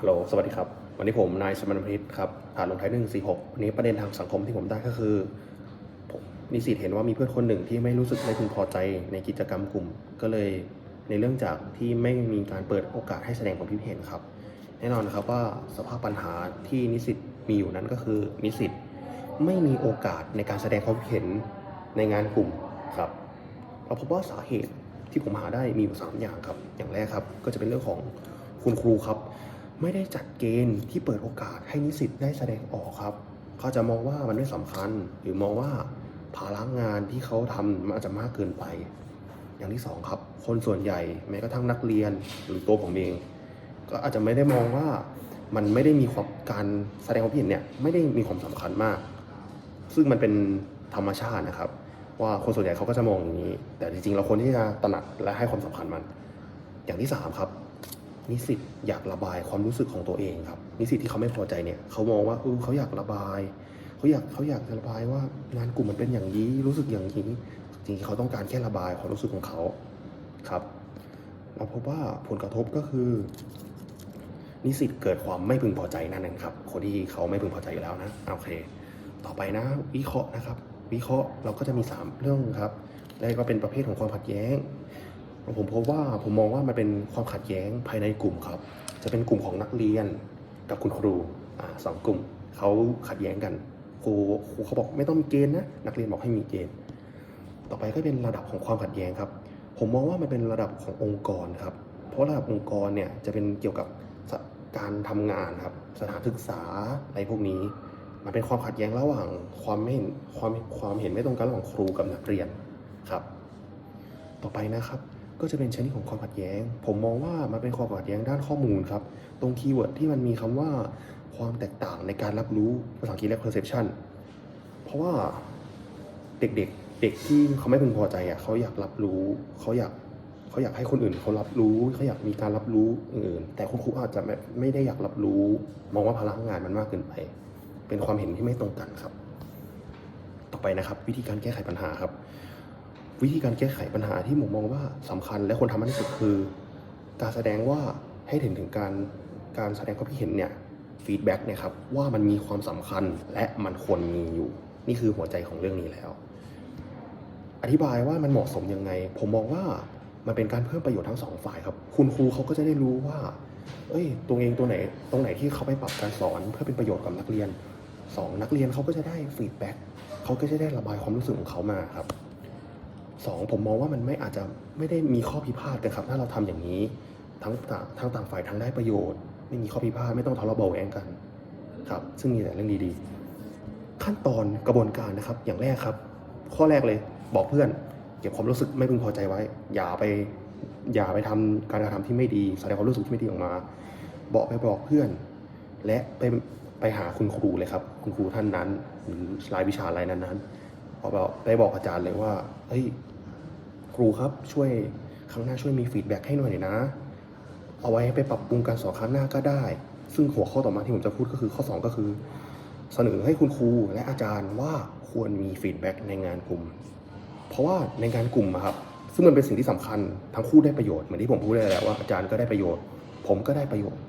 ฮัลโหล สวัสดีครับ วันนี้ผมนายสมณพิษครับผ่านลงท้ายหนึ่งสี่หกวันนี้ประเด็นทางสังคมที่ผมได้ก็คือ ผมนิสิตเห็นว่ามีเพื่อนคนหนึ่งที่ไม่รู้สึกไม่พึงพอใจในกิจกรรมกลุ่ม ก็เลยในเรื่องจากที่ไม่มีการเปิดโอกาสให้แสดงความคิดเห็นครับ แน่นอนนะครับว่าสภาพปัญหาที่นิสิตมีอยู่นั้นก็คือนิสิตไม่มีโอกาสในการแสดงความคิดเห็นในงานกลุ่มครับเราพบว่าสาเหตุที่ผมหาได้มีอยู่สามอย่างครับ อย่างแรกครับ ก็จะเป็นเรื่องของคุณครูครับ ไม่ได้จัดเกณฑ์ที่เปิดโอกาสให้นิสิตได้แสดงออกครับ เขาจะมองว่ามันไม่สำคัญ หรือมองว่าภาระงานที่เขาทำมันอาจจะมากเกินไป อย่างที่สองครับ คนส่วนใหญ่แม้กระทั่งนักเรียนหรือตัวผมเอง ก็อาจจะไม่ได้มองว่ามันไม่ได้มีความการแสดงความคิดเห็นเนี่ยไม่ได้มีความสำคัญมาก ซึ่งมันเป็นธรรมชาตินะครับ ว่าคนส่วนใหญ่เขาก็จะมองอย่างนี้ แต่จริงๆเราควรที่จะตระหนักและให้ความสำคัญมัน อย่างที่สามครับ นิสิตอยากระบายความรู้สึกของตัวเองครับ นิสิตที่เขาไม่พอใจเนี่ยเขามองว่าเออเขาอยากระบายเขาอยากเขาอยากระบายว่างานกลุ่มมันเป็นอย่างนี้รู้สึกอย่างนี้จริงๆเขาต้องการแค่ระบายความรู้สึกของเขาครับเราพบว่าผลกระทบก็คือ นิสิตเกิดความไม่พึงพอใจนั่นเองครับ คนที่เขาไม่พึงพอใจอยู่แล้วนะโอเค ต่อไปนะ วิเคราะห์นะครับ วิเคราะห์เราก็จะมี 3 เรื่องครับแรกก็เป็นประเภทของความขัดแย้ง ผมพบว่าผมมองว่ามันเป็นความขัดแย้งภายในกลุ่มครับ จะเป็นกลุ่มของนักเรียนกับคุณครูอสองกลุ่มเขาขัดแย้งกันครูครูเขาบอกไม่ต้องมีเกณฑ์นะนักเรียนบอกให้มีเกณฑ์ ต่อไปก็เป็นระดับของความขัดแย้งครับ ผมมองว่ามันเป็นระดับขององค์กรครับ เพราะระดับองค์กรเนี่ยจะเป็นเกี่ยวกับการทำงานครับ สถานศึกษาอะไรพวกนี้ มันเป็นความขัดแย้งระหว่างความไม่เห็นความความเห็นไม่ตรงกันระหว่างครูกับนักเรียนครับ ต่อไปนะครับ ก็จะเป็นชนิดของความขัดแย้ง ผมมองว่ามันเป็นความขัดแย้งด้านข้อมูลครับ ตรงคีย์เวิร์ดที่มันมีคำว่าความแตกต่างในการรับรู้ภาษาอังกฤษเรียก perception เพราะว่าเด็กๆเด็กที่เขาไม่พึงพอใจอะเขาอยากรับรู้เขาอยากเขาอยากให้คนอื่นเขารับรู้เขาอยากมีการรับรู้อื่นแต่คุณครูอาจจะไม่ไม่ได้อยากรับรู้ มองว่าพลังงานมันมากเกินไป เป็นความเห็นที่ไม่ตรงกันครับ ต่อไปนะครับ วิธีการแก้ไขปัญหาครับ วิธีการแก้ไขปัญหาที่ผมมองว่าสำคัญและควรทำมากที่สุดคือ การแสดงว่าให้ถึงถึงการการแสดงความคิดเห็นเนี่ยฟีดแบ็กเนี่ยครับว่ามันมีความสำคัญและมันควรมีอยู่ นี่คือหัวใจของเรื่องนี้แล้ว อธิบายว่ามันเหมาะสมยังไง ผมมองว่ามันเป็นการเพิ่มประโยชน์ทั้งสองฝ่ายครับ คุณครูเขาก็จะได้รู้ว่า เอ้ย ตัวเองตัวไหน ตรงไหนที่เขาไปปรับการสอนเพื่อเป็นประโยชน์กับนักเรียนสองนักเรียนเขาก็จะได้ฟีดแบ็กเขาก็จะได้ระบายความรู้สึกของเขามาครับ สองผมมองว่ามันไม่อาจจะไม่ได้มีข้อพิพาทกันครับ ถ้าเราทำอย่างนี้ทั้งต่างทั้งต่างฝ่ายทั้งได้ประโยชน์ ไม่มีข้อพิพาทไม่ต้องทะเลาะเบาแวงกันครับ ซึ่งมีแต่เรื่องดีๆ ขั้นตอนกระบวนการนะครับ อย่างแรกครับ ข้อแรกเลยบอกเพื่อนเก็บความรู้สึกไม่พึงพอใจไว้ อย่าไปอย่าไปทำการกระทำที่ไม่ดีแสดงความรู้สึกที่ไม่ดีออกมา บอกไปบอกเพื่อน และไปไปหาคุณครูเลยครับ คุณครูท่านนั้น หรือรายวิชาอะไรนั้นๆบอกไปบอกอาจารย์เลยว่าเฮ้ย ครูครับช่วยครั้งหน้าช่วยมีฟีดแบ็กให้หน่อยนะ เอาไว้ไปปรับปรุงการสอนครั้งหน้าก็ได้ ซึ่งหัวข้อต่อมาที่ผมจะพูดก็คือข้อ 2 ก็คือ เสนอให้คุณครูและอาจารย์ว่าควรมีฟีดแบ็กในงานกลุ่ม เพราะว่าในงานกลุ่มครับ ซึ่งมันเป็นสิ่งที่สำคัญทั้งคู่ได้ประโยชน์เหมือนที่ผมพูดได้แหละว่าอาจารย์ก็ได้ประโยชน์ ผมก็ได้ประโยชน์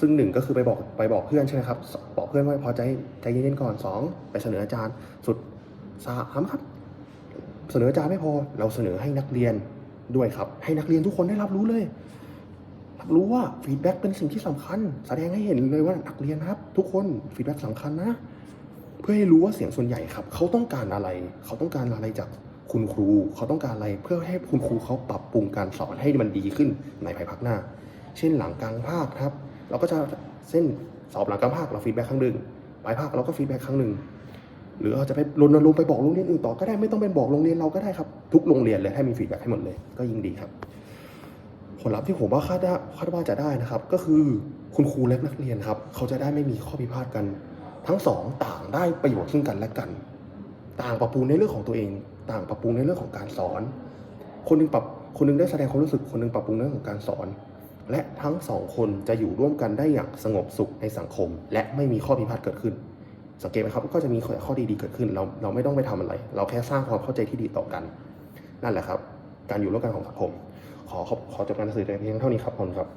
ซึ่งหนึ่งก็คือไปบอกไปบอกเพื่อนใช่ไหมครับบอกเพื่อนว่าพอใจใจเย็นๆก่อนสองไปเสนออาจารย์สุดสามครับ เสนออาจารย์ไม่พอ เราเสนอให้นักเรียนด้วยครับ ให้นักเรียนทุกคนได้รับรู้เลย รับรู้ว่าฟีดแบ็กเป็นสิ่งที่สำคัญ แสดงให้เห็นเลยว่านักเรียนครับ ทุกคนฟีดแบ็กสำคัญนะ เพื่อให้รู้ว่าเสียงส่วนใหญ่ครับ เขาต้องการอะไร เขาต้องการอะไรจากคุณครู เขาต้องการอะไร เพื่อให้คุณครูเขาปรับปรุงการสอนให้มันดีขึ้นในภายภาคหน้า เช่นหลังกลางภาคครับ เราก็จะเส้นสอบหลังกลางภาคเราฟีดแบ็กครั้งหนึ่งปลายภาคเราก็ฟีดแบ็กครั้งหนึ่ง หรืออาจจะไปรณรงค์ไปบอกโรงเรียนอื่นต่อก็ได้ไม่ต้องเป็นบอกโรงเรียนเราก็ได้ครับ ทุกโรงเรียนเลยให้มีฟีดแบ็กให้หมดเลย ก็ยิ่งดีครับ ผลลัพธ์ที่ผมว่าคาดคาดว่าจะได้นะครับ ก็คือคุณครูและนักเรียนครับ เขาจะได้ไม่มีข้อพิพาทกัน ทั้งสองต่างได้ประโยชน์ซึ่งกันและกัน ต่างปรับปรุงในเรื่องของตัวเอง ต่างปรับปรุงในเรื่องของการสอน คนหนึงปรับคนหนึงได้แสดงความรู้สึกคนหนึงปรับปรุงในเรื่องของการสอน และทั้งสองคนจะอยู่ร่วมกันได้อย่างสงบสุขในสังคม และไม่มีข้อพิพาทเกิดขึ้น สังเกตไหมครับก็จะมีข้อดีๆเกิดขึ้น เราเราไม่ต้องไปทำอะไร เราแค่สร้างความเข้าใจที่ดีต่อกัน นั่นแหละครับ การอยู่ร่วมกันของสังคม ขอขอขอจบการสื่อเพียงเท่านี้ครับขอบคุณครับ